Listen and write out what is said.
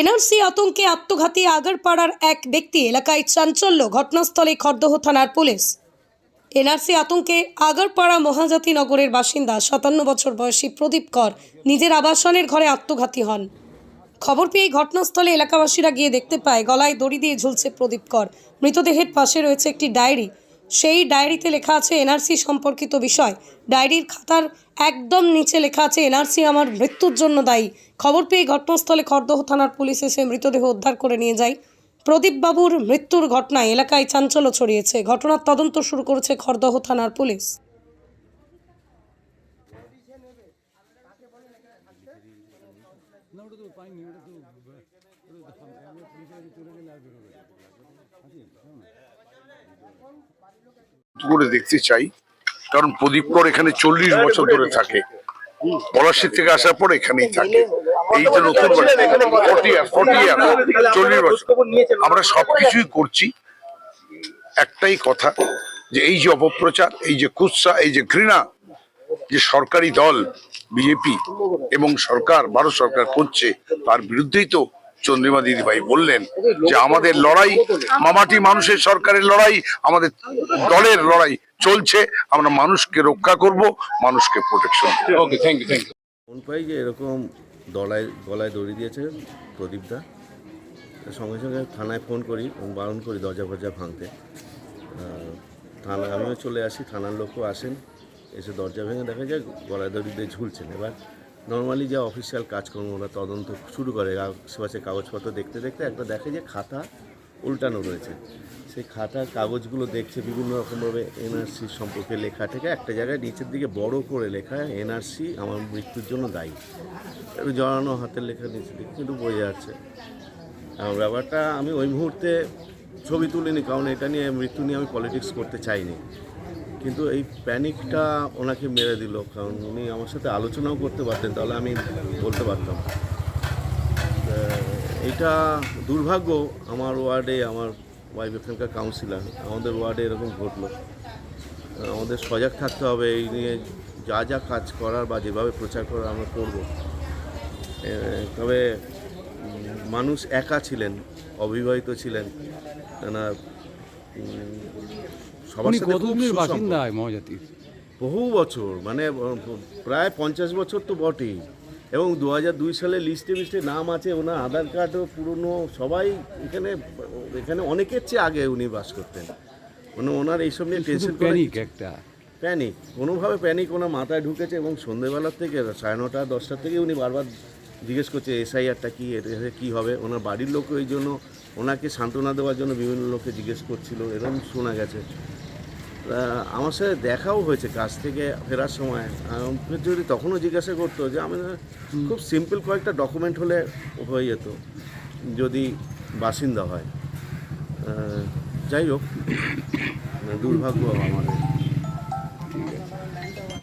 NRC আতঙ্কে আত্মঘাতী আগারপাড়ার এক ব্যক্তি এলাকায় চাঞ্চল্য ঘটনাস্থলে খড়দহ থানার পুলিশ। এনআরসি আতঙ্কে আগারপাড়া মহাজাতি নগরের বাসিন্দা সাতান্ন বছর বয়সী প্রদীপ কর নিজের আবাসনের ঘরে আত্মঘাতী হন। খবর পেয়ে ঘটনাস্থলে এলাকাবাসীরা গিয়ে দেখতে পায়, গলায় দড়ি দিয়ে ঝুলছে প্রদীপ কর। মৃতদেহের পাশে রয়েছে একটি ডায়েরি। সেই ডায়েরিতে লেখা আছে, এনআরসি সম্পর্কিত বিষয়। ডায়েরির খাতার একদম নিচে লেখা আছে, এনআরসি আমার মৃত্যুর জন্য দায়ী। খবর পেয়ে ঘটনাস্থলে খড়দহ থানার পুলিশ এসে মৃতদেহ উদ্ধার করে নিয়ে যায়। প্রদীপ বাবুর মৃত্যুর ঘটনায় এলাকায় চাঞ্চল্য ছড়িয়েছে। ঘটনার তদন্ত শুরু করেছে খড়দহ থানার পুলিশ। করে দেখতে চাই কারণ প্রদীপ কর এখানে চল্লিশ বছর ধরে থাকে। পলাশির থেকে আসার পর এখানেই থাকে। এই যে নতুন চল্লিশ বছর। আমরা সবকিছুই করছি। একটাই কথা যে এই যে অপপ্রচার এই যে কুৎসা এই যে ঘৃণা যে সরকারি দল বিজেপি এবং সরকার ভারত সরকার করছে তার বিরুদ্ধেই তো চন্দ্রিমা দিদিভাই বললেন যে আমাদের লড়াই মামাটি মানুষের সরকারের লড়াই আমাদের দলের লড়াই চলছে। আমরা মানুষকে রক্ষা করব মানুষকে protection okay thank you thank you phone পাই যে এরকম দলায় গলায় দড়ি দিয়েছে প্রদীপদা সঙ্গে সঙ্গে থানায় ফোন করি এবং বারণ করি দরজা ফরজা ভাঙতে। থানা আমিও চলে আসি থানার লোকও আসেন। এসে দরজা ভেঙে দেখা যায় গলায় দড়ি দিয়ে ঝুলছেন। এবার নর্মালি যা অফিসিয়াল কাজকর্ম ওরা তদন্ত শুরু করে আশেপাশে কাগজপত্র দেখতে দেখতে একটা দেখে যে খাতা উল্টানো রয়েছে। সেই খাতার কাগজগুলো দেখছে বিভিন্ন রকমভাবে এনআরসি সম্পর্কে লেখা থেকে, একটা জায়গায় নিচের দিকে বড় করে লেখা এনআরসি আমার মৃত্যুর জন্য দায়ী। জড়ানো হাতের লেখা নিচের দিকে, কিন্তু বোঝা যাচ্ছে। ব্যাপারটা আমি ওই মুহূর্তে ছবি তুলিনি, কারণ এটা নিয়ে মৃত্যু নিয়ে আমি পলিটিক্স করতে চাইনি। কিন্তু এই প্যানিকটা ওনাকে মেরে দিল, কারণ উনি আমার সাথে আলোচনাও করতে পারতেন, তাহলে আমি বলতে পারতাম। এটা দুর্ভাগ্য আমার ওয়ার্ডে, আমার ওয়াইফ এখানকার কাউন্সিলার আমাদের ওয়ার্ডে এরকম ঘটলো। আমাদের সজাগ থাকতে হবে, এই নিয়ে যা যা কাজ করার বা যেভাবে প্রচার করার আমরা করব। তবে মানুষ একা ছিলেন, অবিবাহিত ছিলেন তেনার সবার উনি সাথে খুব কতদিনের সুসম্পর্ক। বাসিন্দা মহাজাতির। বহু বছর মানে প্রায় পঞ্চাশ বছর তো বটেই। এবং দু হাজার দুই সালে লিস্টে লিস্টে নাম আছে ওনার আধার কার্ডও পুরনো সবাই এখানে এখানে অনেকের চেয়ে আগে উনি বাস করতেন। মানে ওনার এইসব নিয়ে শুধু টেনশন প্যানিক একটা। প্যানিক কোনোভাবে প্যানিক ওনার মাথায় ঢুকেছে এবং সন্ধেবেলার থেকে সাড়ে নটা দশটার থেকে উনি বারবার জিজ্ঞেস করছে, এসআইআরটা কী? এটা কী হবে? ওনার বাড়ির লোক ওই জন্য ওনাকে সান্ত্বনা দেওয়ার জন্য বিভিন্ন লোককে জিজ্ঞেস করছিল, এরকম শোনা গেছে। আমার সাথে দেখাও হয়েছে কাজ থেকে ফেরার সময়। যদি তখনও জিজ্ঞাসা করতো যে, আমি খুব সিম্পল কয়েকটা ডকুমেন্ট হলে হয়ে যেত, যদি বাসিন্দা হয়। যাই হোক, দুর্ভাগ্য আমাদের।